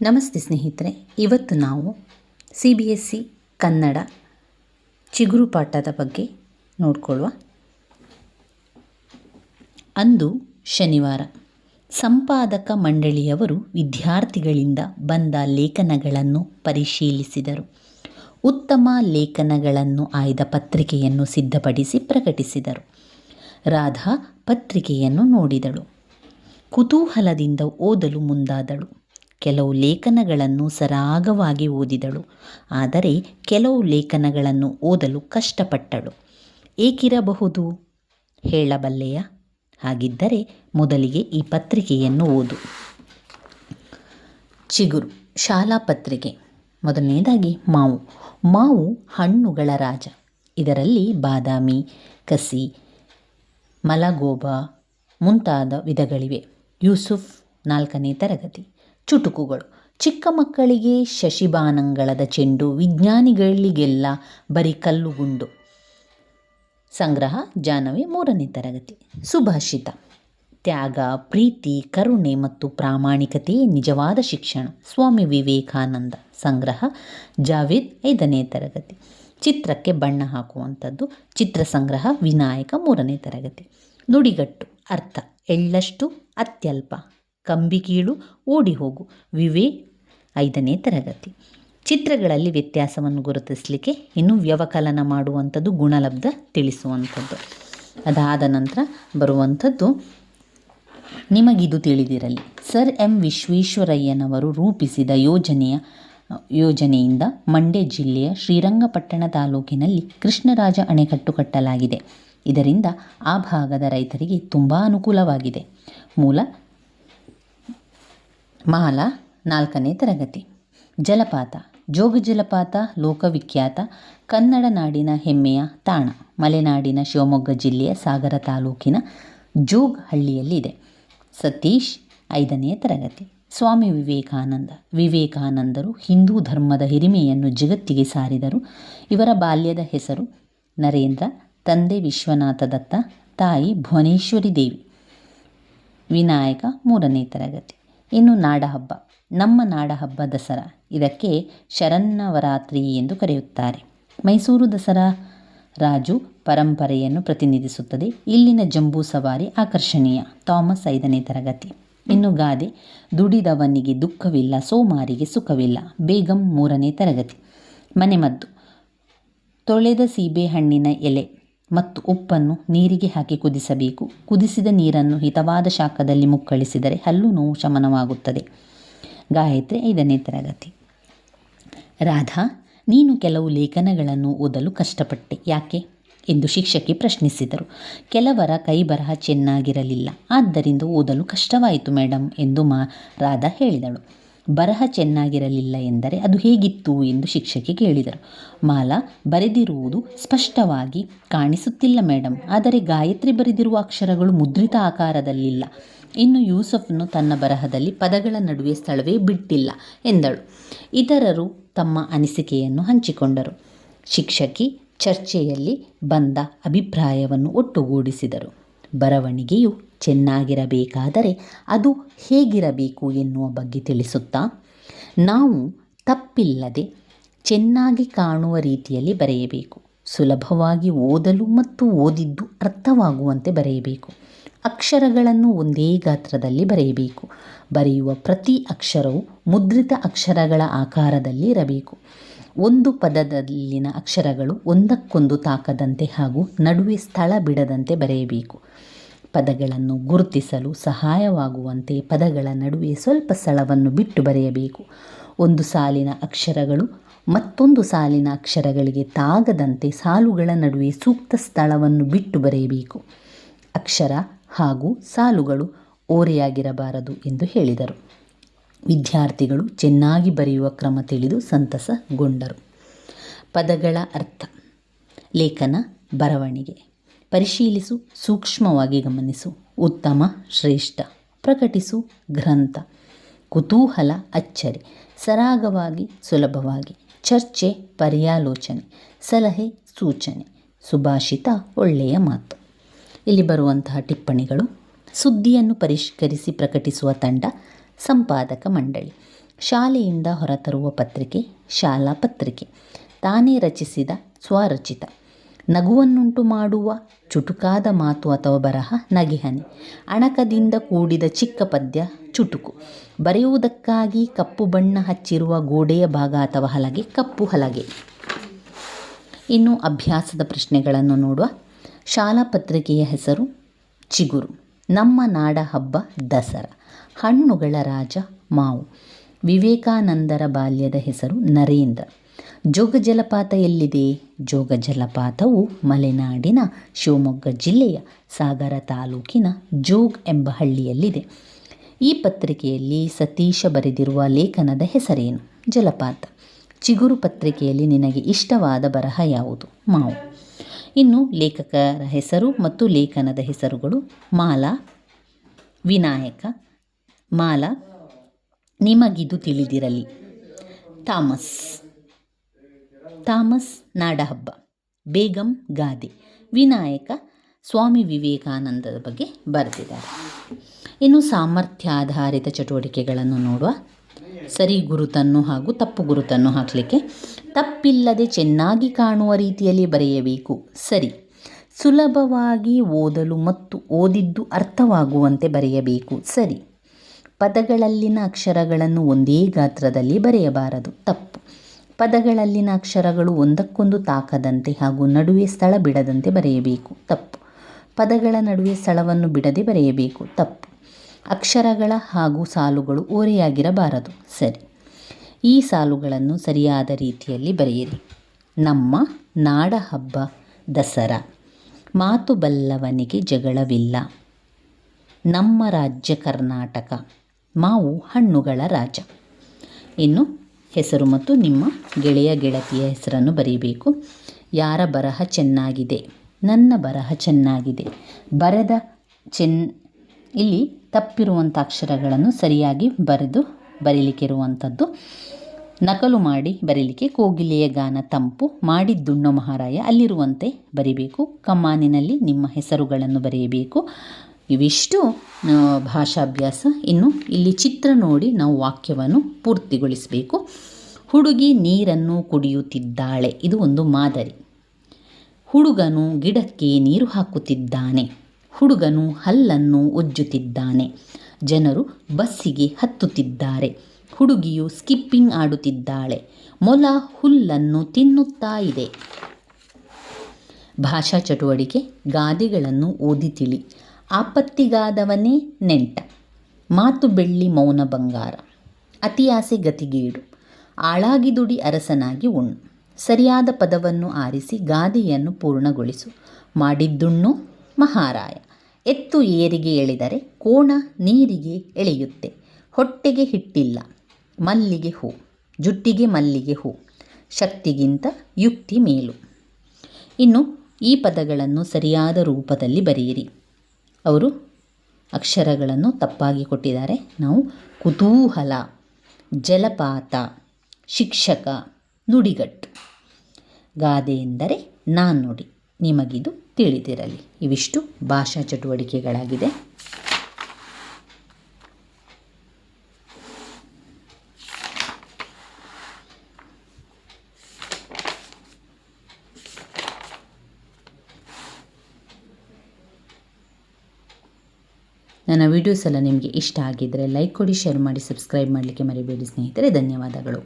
ನಮಸ್ತೆ ಸ್ನೇಹಿತರೆ, ಇವತ್ತು ನಾವು C B S C Kannada ಚಿಗುರು ಪಾಠದ ಬಗ್ಗೆ ನೋಡಿಕೊಳ್ಳುವ ಅಂದು ಶನಿವಾರ. ಸಂಪಾದಕ ಮಂಡಳಿಯವರು ವಿದ್ಯಾರ್ಥಿಗಳಿಂದ ಬಂದ ಲೇಖನಗಳನ್ನು ಪರಿಶೀಲಿಸಿದರು. ಉತ್ತಮ ಲೇಖನಗಳನ್ನು ಆಯ್ದ ಪತ್ರಿಕೆಯನ್ನು ಸಿದ್ಧಪಡಿಸಿ ಪ್ರಕಟಿಸಿದರು. ರಾಧಾ ಪತ್ರಿಕೆಯನ್ನು ನೋಡಿದಳು. ಕುತೂಹಲದಿಂದ ಓದಲು ಮುಂದಾದಳು. ಕೆಲವು ಲೇಖನಗಳನ್ನು ಸರಾಗವಾಗಿ ಓದಿದಳು. ಆದರೆ ಕೆಲವು ಲೇಖನಗಳನ್ನು ಓದಲು ಕಷ್ಟಪಟ್ಟಳು. ಏಕಿರಬಹುದು? ಹೇಳಬಲ್ಲೆಯ? ಹಾಗಿದ್ದರೆ ಮೊದಲಿಗೆ ಈ ಪತ್ರಿಕೆಯನ್ನು ಓದು. ಚಿಗುರು, ಶಾಲಾ ಪತ್ರಿಕೆ. ಮೊದಲನೇದಾಗಿ ಮಾವು. ಮಾವು ಹಣ್ಣುಗಳ ರಾಜ. ಇದರಲ್ಲಿ ಬಾದಾಮಿ, ಕಸಿ, ಮಲಗೋಬಾ ಮುಂತಾದ ವಿಧಗಳಿವೆ. ಯೂಸುಫ್ ನಾಲ್ಕನೇ ತರಗತಿ. ಚುಟುಕುಗಳು. ಚಿಕ್ಕ ಮಕ್ಕಳಿಗೆ ಶಶಿಬಾನಂಗಳದ ಚೆಂಡು ವಿಜ್ಞಾನಿಗಳಿಗೆಲ್ಲ ಬರೀ ಕಲ್ಲುಗುಂಡು ಸಂಗ್ರಹ ಜಾನವಿ ಮೂರನೇ ತರಗತಿ. ಸುಭಾಷಿತ. ತ್ಯಾಗ, ಪ್ರೀತಿ, ಕರುಣೆ ಮತ್ತು ಪ್ರಾಮಾಣಿಕತೆಯೇ ನಿಜವಾದ ಶಿಕ್ಷಣ. ಸ್ವಾಮಿ ವಿವೇಕಾನಂದ. ಸಂಗ್ರಹ ಜಾವೇದ್ ಐದನೇ ತರಗತಿ. ಚಿತ್ರಕ್ಕೆ ಬಣ್ಣ ಹಾಕುವಂಥದ್ದು. ಚಿತ್ರ ಸಂಗ್ರಹ ವಿನಾಯಕ ಮೂರನೇ ತರಗತಿ. ನುಡಿಗಟ್ಟು. ಅರ್ಥ. ಎಳ್ಳಷ್ಟು ಅತ್ಯಲ್ಪ. ಕಂಬಿಕೀಳು ಓಡಿ ಹೋಗು. ವಿವೇ, ಐದನೇ ತರಗತಿ. ಚಿತ್ರಗಳಲ್ಲಿ ವ್ಯತ್ಯಾಸವನ್ನು ಗುರುತಿಸಲಿಕ್ಕೆ ಇನ್ನು ವ್ಯವಕಲನ ಮಾಡುವಂಥದ್ದು ಗುಣಲಬ್ಧ ತಿಳಿಸುವಂಥದ್ದು. ಅದಾದ ನಂತರ ಬರುವಂಥದ್ದು ನಿಮಗಿದು ತಿಳಿದಿರಲಿ. ಸರ್ ಎಂ ವಿಶ್ವೇಶ್ವರಯ್ಯನವರು ರೂಪಿಸಿದ ಯೋಜನೆಯ, ಯೋಜನೆಯಿಂದ ಮಂಡ್ಯ ಜಿಲ್ಲೆಯ ಶ್ರೀರಂಗಪಟ್ಟಣ ತಾಲೂಕಿನಲ್ಲಿ ಕೃಷ್ಣರಾಜ ಅಣೆಕಟ್ಟು ಕಟ್ಟಲಾಗಿದೆ. ಇದರಿಂದ ಆ ಭಾಗದ ರೈತರಿಗೆ ತುಂಬ ಅನುಕೂಲವಾಗಿದೆ. ಮೂಲ ಮಾಲ ನಾಲ್ಕನೇ ತರಗತಿ. ಜಲಪಾತ. ಜೋಗ ಜಲಪಾತ ಲೋಕವಿಖ್ಯಾತ ಕನ್ನಡ ನಾಡಿನ ಹೆಮ್ಮೆಯ ತಾಣ. ಮಲೆನಾಡಿನ ಶಿವಮೊಗ್ಗ ಜಿಲ್ಲೆಯ ಸಾಗರ ತಾಲೂಕಿನ ಜೋಗ್ ಹಳ್ಳಿಯಲ್ಲಿದೆ ಸತೀಶ್, ಐದನೇ ತರಗತಿ. ಸ್ವಾಮಿ ವಿವೇಕಾನಂದ. ವಿವೇಕಾನಂದರು ಹಿಂದೂ ಧರ್ಮದ ಹಿರಿಮೆಯನ್ನು ಜಗತ್ತಿಗೆ ಸಾರಿದರು. ಇವರ ಬಾಲ್ಯದ ಹೆಸರು ನರೇಂದ್ರ, ತಂದೆ ವಿಶ್ವನಾಥ ದತ್ತ, ತಾಯಿ ಭುವನೇಶ್ವರಿ ದೇವಿ. ವಿನಾಯಕ ಮೂರನೇ ತರಗತಿ. ಇನ್ನು ನಾಡಹಬ್ಬ, ನಮ್ಮ ನಾಡಹಬ್ಬ ದಸರಾ. ಇದಕ್ಕೆ ಶರನ್ನವರಾತ್ರಿ ಎಂದು ಕರೆಯುತ್ತಾರೆ. ಮೈಸೂರು ದಸರಾ ರಾಜು ಪರಂಪರೆಯನ್ನು ಪ್ರತಿನಿಧಿಸುತ್ತದೆ. ಇಲ್ಲಿನ ಜಂಬೂ ಸವಾರಿ ಆಕರ್ಷಣೀಯ. ಥಾಮಸ್ ಐದನೇ ತರಗತಿ. ಇನ್ನು ಗಾದೆ, ದುಡಿದವನಿಗೆ ದುಃಖವಿಲ್ಲ, ಸೋಮಾರಿಗೆ ಸುಖವಿಲ್ಲ. ಬೇಗಂ ಮೂರನೇ ತರಗತಿ. ಮನೆಮದ್ದು ತೊಳೆದ ಸೀಬೆಹಣ್ಣಿನ ಎಲೆ. ಮತ್ತು ಉಪ್ಪನ್ನು ನೀರಿಗೆ ಹಾಕಿ ಕುದಿಸಬೇಕು. ಕುದಿಸಿದ ನೀರನ್ನು ಹಿತವಾದ ಶಾಖದಲ್ಲಿ ಮುಕ್ಕಳಿಸಿದರೆ ಹಲ್ಲು ನೋವು ಶಮನವಾಗುತ್ತದೆ. ಗಾಯತ್ರಿ ಐದನೇ ತರಗತಿ. ರಾಧಾ, ನೀನು ಕೆಲವು ಲೇಖನಗಳನ್ನು ಓದಲು ಕಷ್ಟಪಟ್ಟೆ. ಯಾಕೆ? ಎಂದು ಶಿಕ್ಷಕಿ ಪ್ರಶ್ನಿಸಿದರು. ಕೆಲವರ ಕೈ ಬರಹ ಚೆನ್ನಾಗಿರಲಿಲ್ಲ. ಆದ್ದರಿಂದ ಓದಲು ಕಷ್ಟವಾಯಿತು ಮೇಡಮ್ ಎಂದು ಮಾ ರಾಧಾ ಹೇಳಿದಳು. ಬರಹ ಚೆನ್ನಾಗಿರಲಿಲ್ಲ ಎಂದರೆ ಅದು ಹೇಗಿತ್ತು ಎಂದು ಶಿಕ್ಷಕಿ ಕೇಳಿದರು. ಮಾಲಾ, ಬರೆದಿರುವುದು ಸ್ಪಷ್ಟವಾಗಿ ಕಾಣಿಸುತ್ತಿಲ್ಲ ಮೇಡಮ್ ಆದರೆ ಗಾಯತ್ರಿ ಬರೆದಿರುವ ಅಕ್ಷರಗಳು ಮುದ್ರಿತ ಆಕಾರದಲ್ಲಿಲ್ಲ. ಇನ್ನು ಯೂಸಫ್ನು ತನ್ನ ಬರಹದಲ್ಲಿ ಪದಗಳ ನಡುವೆ ಸ್ಥಳವೇ ಬಿಟ್ಟಿಲ್ಲ ಎಂದಳು. ಇತರರು ತಮ್ಮ ಅನಿಸಿಕೆಯನ್ನು ಹಂಚಿಕೊಂಡರು. ಶಿಕ್ಷಕಿ ಚರ್ಚೆಯಲ್ಲಿ ಬಂದ ಅಭಿಪ್ರಾಯವನ್ನು ಒಟ್ಟುಗೂಡಿಸಿದರು. ಬರವಣಿಗೆಯು ಚೆನ್ನಾಗಿರಬೇಕಾದರೆ ಅದು ಹೇಗಿರಬೇಕು ಎನ್ನುವ ಬಗ್ಗೆ ತಿಳಿಸುತ್ತಾ, ನಾವು ತಪ್ಪಿಲ್ಲದೆ ಚೆನ್ನಾಗಿ ಕಾಣುವ ರೀತಿಯಲ್ಲಿ ಬರೆಯಬೇಕು. ಸುಲಭವಾಗಿ ಓದಲು ಮತ್ತು ಓದಿದ್ದು ಅರ್ಥವಾಗುವಂತೆ ಬರೆಯಬೇಕು. ಅಕ್ಷರಗಳನ್ನು ಒಂದೇ ಗಾತ್ರದಲ್ಲಿ ಬರೆಯಬೇಕು. ಬರೆಯುವ ಪ್ರತಿ ಅಕ್ಷರವು ಮುದ್ರಿತ ಅಕ್ಷರಗಳ ಆಕಾರದಲ್ಲಿ ಇರಬೇಕು. ಒಂದು ಪದದಲ್ಲಿನ ಅಕ್ಷರಗಳು ಒಂದಕ್ಕೊಂದು ತಾಕದಂತೆ ಹಾಗೂ ನಡುವೆ ಸ್ಥಳ ಬಿಡದಂತೆ ಬರೆಯಬೇಕು. ಪದಗಳನ್ನು ಗುರುತಿಸಲು ಸಹಾಯವಾಗುವಂತೆ ಪದಗಳ ನಡುವೆ ಸ್ವಲ್ಪ ಸ್ಥಳವನ್ನು ಬಿಟ್ಟು ಬರೆಯಬೇಕು. ಒಂದು ಸಾಲಿನ ಅಕ್ಷರಗಳು ಮತ್ತೊಂದು ಸಾಲಿನ ಅಕ್ಷರಗಳಿಗೆ ತಾಗದಂತೆ ಸಾಲುಗಳ ನಡುವೆ ಸೂಕ್ತ ಸ್ಥಳವನ್ನು ಬಿಟ್ಟು ಬರೆಯಬೇಕು. ಅಕ್ಷರ ಹಾಗೂ ಸಾಲುಗಳು ಓರೆಯಾಗಿರಬಾರದು ಎಂದು ಹೇಳಿದರು. ವಿದ್ಯಾರ್ಥಿಗಳು ಚೆನ್ನಾಗಿ ಬರೆಯುವ ಕ್ರಮ ತಿಳಿದು ಸಂತಸಗೊಂಡರು. ಪದಗಳ ಅರ್ಥ. ಲೇಖನ ಬರವಣಿಗೆ. ಪರಿಶೀಲಿಸು, ಸೂಕ್ಷ್ಮವಾಗಿ ಗಮನಿಸು. ಉತ್ತಮ, ಶ್ರೇಷ್ಠ. ಪ್ರಕಟಿಸು, ಗ್ರಂಥ. ಕುತೂಹಲ, ಅಚ್ಚರಿ. ಸರಾಗವಾಗಿ, ಸುಲಭವಾಗಿ. ಚರ್ಚೆ, ಪರ್ಯಾಲೋಚನೆ. ಸಲಹೆ, ಸೂಚನೆ. ಸುಭಾಷಿತ, ಒಳ್ಳೆಯ ಮಾತು. ಇಲ್ಲಿ ಬರುವಂತಹ ಟಿಪ್ಪಣಿಗಳು. ಸುದ್ದಿಯನ್ನು ಪರಿಷ್ಕರಿಸಿ ಪ್ರಕಟಿಸುವ ತಂಡ ಸಂಪಾದಕ ಮಂಡಳಿ. ಶಾಲೆಯಿಂದ ಹೊರತರುವ ಪತ್ರಿಕೆ, ಶಾಲಾ ಪತ್ರಿಕೆ. ತಾನೇ ರಚಿಸಿದ ಸ್ವರಚಿತ. ನಗುವನ್ನುಂಟು ಮಾಡುವ ಚುಟುಕಾದ ಮಾತು ಅಥವಾ ಬರಹ ನಗೆಹನಿ. ಅಣಕದಿಂದ ಕೂಡಿದ ಚಿಕ್ಕ ಪದ್ಯ ಚುಟುಕು. ಬರೆಯುವುದಕ್ಕಾಗಿ ಕಪ್ಪು ಬಣ್ಣ ಹಚ್ಚಿರುವ ಗೋಡೆಯ ಭಾಗ ಅಥವಾ ಹಲಗೆ ಕಪ್ಪು ಹಲಗೆ. ಇನ್ನು ಅಭ್ಯಾಸದ ಪ್ರಶ್ನೆಗಳನ್ನು ನೋಡುವ ಶಾಲಾ ಪತ್ರಿಕೆಯ ಹೆಸರು ಚಿಗುರು. ನಮ್ಮ ನಾಡ ಹಬ್ಬ ದಸರಾ. ಹಣ್ಣುಗಳ ರಾಜ ಮಾವು. ವಿವೇಕಾನಂದರ ಬಾಲ್ಯದ ಹೆಸರು ನರೇಂದ್ರ. ಜೋಗ ಜಲಪಾತ ಎಲ್ಲಿದೆ? ಜೋಗ ಜಲಪಾತವು ಮಲೆನಾಡಿನ ಶಿವಮೊಗ್ಗ ಜಿಲ್ಲೆಯ ಸಾಗರ ತಾಲೂಕಿನ ಜೋಗ್ ಎಂಬ ಹಳ್ಳಿಯಲ್ಲಿದೆ. ಈ ಪತ್ರಿಕೆಯಲ್ಲಿ ಸತೀಶ ಬರೆದಿರುವ ಲೇಖನದ ಹೆಸರೇನು? ಜಲಪಾತ. ಚಿಗುರು ಪತ್ರಿಕೆಯಲ್ಲಿ ನಿನಗೆ ಇಷ್ಟವಾದ ಬರಹ ಯಾವುದು? ಮಾವು. ಇನ್ನು ಲೇಖಕರ ಹೆಸರು ಮತ್ತು ಲೇಖನದ ಹೆಸರುಗಳು ಮಾಲಾ, ವಿನಾಯಕ, ಮಾಲಾ, ನಿಮಗಿದು ತಿಳಿದಿರಲಿ. ಥಾಮಸ್. ಥಾಮಸ್ ನಾಡಹಬ್ಬ, ಬೇಗಂ ಗಾದೆ, ವಿನಾಯಕ ಸ್ವಾಮಿ ವಿವೇಕಾನಂದದ ಬಗ್ಗೆ ಬರೆದಿದ್ದಾರೆ. ಇನ್ನು ಸಾಮರ್ಥ್ಯಾಧಾರಿತ ಚಟುವಟಿಕೆಗಳನ್ನು ನೋಡುವ ಸರಿ ಗುರುತನ್ನು ಹಾಗೂ ತಪ್ಪು ಗುರುತನ್ನು ಹಾಕಲಿಕ್ಕೆ ತಪ್ಪಿಲ್ಲದೆ ಚೆನ್ನಾಗಿ ಕಾಣುವ ರೀತಿಯಲ್ಲಿ ಬರೆಯಬೇಕು. ಸರಿ. ಸುಲಭವಾಗಿ ಓದಲು ಮತ್ತು ಓದಿದ್ದು ಅರ್ಥವಾಗುವಂತೆ ಬರೆಯಬೇಕು. ಸರಿ. ಪದಗಳಲ್ಲಿನ ಅಕ್ಷರಗಳನ್ನು ಒಂದೇ ಗಾತ್ರದಲ್ಲಿ ಬರೆಯಬಾರದು. ತಪ್ಪು. ಪದಗಳಲ್ಲಿನ ಅಕ್ಷರಗಳು ಒಂದಕ್ಕೊಂದು ತಾಕದಂತೆ ಹಾಗೂ ನಡುವೆ ಸ್ಥಳ ಬಿಡದಂತೆ ಬರೆಯಬೇಕು. ತಪ್ಪು. ಪದಗಳ ನಡುವೆ ಸ್ಥಳವನ್ನು ಬಿಡದೆ ಬರೆಯಬೇಕು. ತಪ್ಪು. ಅಕ್ಷರಗಳ ಹಾಗೂ ಸಾಲುಗಳು ಓರೆಯಾಗಿರಬಾರದು. ಸರಿ. ಈ ಸಾಲುಗಳನ್ನು ಸರಿಯಾದ ರೀತಿಯಲ್ಲಿ ಬರೆಯಿರಿ. ನಮ್ಮ ನಾಡ ಹಬ್ಬ ದಸರಾ. ಮಾತು ಬಲ್ಲವನಿಗೆ ಜಗಳವಿಲ್ಲ. ನಮ್ಮ ರಾಜ್ಯ ಕರ್ನಾಟಕ. ಮಾವು ಹಣ್ಣುಗಳ ರಾಜ. ಇನ್ನು ಹೆಸರು ಮತ್ತು ನಿಮ್ಮ ಗೆಳೆಯ ಗೆಳತಿಯ ಹೆಸರನ್ನು ಬರೀಬೇಕು. ಯಾರ ಬರಹ ಚೆನ್ನಾಗಿದೆ? ನನ್ನ ಬರಹ ಚೆನ್ನಾಗಿದೆ. ಬರೆದ ಚೆನ್ ಇಲ್ಲಿ ತಪ್ಪಿರುವಂಥ ಅಕ್ಷರಗಳನ್ನು ಸರಿಯಾಗಿ ಬರೆದು ಬರೀಲಿಕ್ಕಿರುವಂಥದ್ದು. ನಕಲು ಮಾಡಿ ಬರೀಲಿಕ್ಕೆ ಕೋಗಿಲೆಯ ಗಾನ ತಂಪು ಮಾಡಿದ್ದುಣ್ಣೋ ಮಹಾರಾಯ ಅಲ್ಲಿರುವಂತೆ ಬರಿಬೇಕು. ಕಮಾನಿನಲ್ಲಿ ನಿಮ್ಮ ಹೆಸರುಗಳನ್ನು ಬರೆಯಬೇಕು. ಇವಿಷ್ಟು ಭಾಷಾಭ್ಯಾಸ. ಇನ್ನು ಇಲ್ಲಿ ಚಿತ್ರ ನೋಡಿ ನಾವು ವಾಕ್ಯವನ್ನು ಪೂರ್ತಿಗೊಳಿಸಬೇಕು. ಹುಡುಗಿ ನೀರನ್ನು ಕುಡಿಯುತ್ತಿದ್ದಾಳೆ. ಇದು ಒಂದು ಮಾದರಿ. ಹುಡುಗನು ಗಿಡಕ್ಕೆ ನೀರು ಹಾಕುತ್ತಿದ್ದಾನೆ. ಹುಡುಗನು ಹಲ್ಲನ್ನು ಉಜ್ಜುತ್ತಿದ್ದಾನೆ. ಜನರು ಬಸ್ಸಿಗೆ ಹತ್ತುತ್ತಿದ್ದಾರೆ. ಹುಡುಗಿಯು ಸ್ಕಿಪ್ಪಿಂಗ್ ಆಡುತ್ತಿದ್ದಾಳೆ. ಮೊಲ ಹುಲ್ಲನ್ನು ತಿನ್ನುತ್ತಾ ಇದೆ. ಭಾಷಾ ಚಟುವಟಿಕೆ, ಗಾದೆಗಳನ್ನು ಓದಿ ತಿಳಿ. ಆಪತ್ತಿಗಾದವನೇ ನೆಂಟ. ಮಾತು ಬೆಳ್ಳಿ ಮೌನ ಬಂಗಾರ. ಅತಿಯಾಸೆ ಗತಿಗೇಡು. ಆಳಾಗಿ ದುಡಿ ಅರಸನಾಗಿ ಉಣ್ಣು. ಸರಿಯಾದ ಪದವನ್ನು ಆರಿಸಿ ಗಾದೆಯನ್ನು ಪೂರ್ಣಗೊಳಿಸು. ಮಾಡಿದ್ದುಣ್ಣು ಮಹಾರಾಯ. ಎತ್ತು ಏರಿಗೆ ಎಳೆದರೆ ಕೋಣ ನೀರಿಗೆ ಎಳೆಯುತ್ತೆ. ಹೊಟ್ಟೆಗೆ ಹಿಟ್ಟಿಲ್ಲ, ಮಲ್ಲಿಗೆ ಹೂ, ಜುಟ್ಟಿಗೆ ಮಲ್ಲಿಗೆ ಹೂ, ಶಕ್ತಿಗಿಂತ ಯುಕ್ತಿ ಮೇಲು. ಇನ್ನು ಈ ಪದಗಳನ್ನು ಸರಿಯಾದ ರೂಪದಲ್ಲಿ ಬರೆಯಿರಿ. ಅವರು ಅಕ್ಷರಗಳನ್ನು ತಪ್ಪಾಗಿ ಕೊಟ್ಟಿದ್ದಾರೆ. ನಾವು ಕುತೂಹಲ, ಜಲಪಾತ, ಶಿಕ್ಷಕ, ನುಡಿಗಟ್ಟು. ಗಾದೆ ಎಂದರೆ ನಾಣ್ಣುಡಿ ನಿಮಗಿದು ತಿಳಿದಿರಲಿ. ಇವಿಷ್ಟು ಭಾಷಾ ಚಟುವಟಿಕೆಗಳಾಗಿದೆ. ನನ್ನ ವಿಡಿಯೋಸ್ ಎಲ್ಲ ನಿಮಗೆ ಇಷ್ಟ ಆಗಿದ್ದರೆ ಲೈಕ್ ಕೊಡಿ, ಶೇರ್ ಮಾಡಿ, ಸಬ್ಸ್ಕ್ರೈಬ್ ಮಾಡಲಿಕ್ಕೆ ಮರಿಬೇಡಿ ಸ್ನೇಹಿತರೆ. ಧನ್ಯವಾದಗಳು.